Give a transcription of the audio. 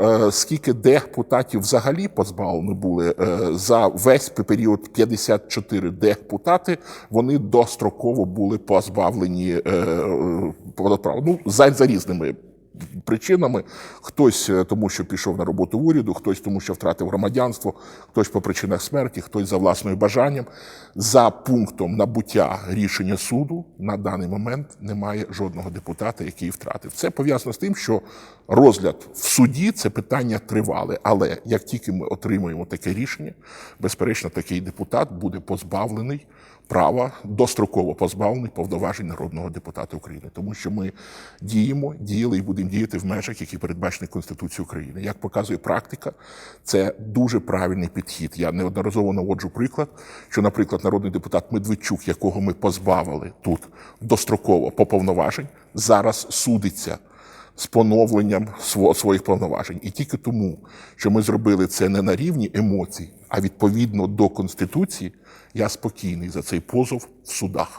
Е, Скільки депутатів взагалі позбавлені були е, за весь період 54 депутати, вони достроково були позбавлені е. Ну, за, за різними причинами. Хтось е, тому, що пішов на роботу в уряду, хтось тому, що втратив громадянство, хтось по причинах смерті, хтось за власним бажанням. За пунктом набуття рішення суду на даний момент немає жодного депутата, який втратив. Це пов'язано з тим, що розгляд в суді це питання тривале. Але як тільки ми отримуємо таке рішення, безперечно, такий депутат буде позбавлений права достроково позбавлений повноважень народного депутата України, тому що ми діємо, діяли і будемо діяти в межах, які передбачені Конституцією України. Як показує практика, це дуже правильний підхід. Я неодноразово наводжу приклад, що, наприклад, народний депутат Медведчук, якого ми позбавили тут достроково по повноважень, зараз судиться з поновленням своїх повноважень. І тільки тому, що ми зробили це не на рівні емоцій, а відповідно до Конституції, я спокійний за цей позов в судах.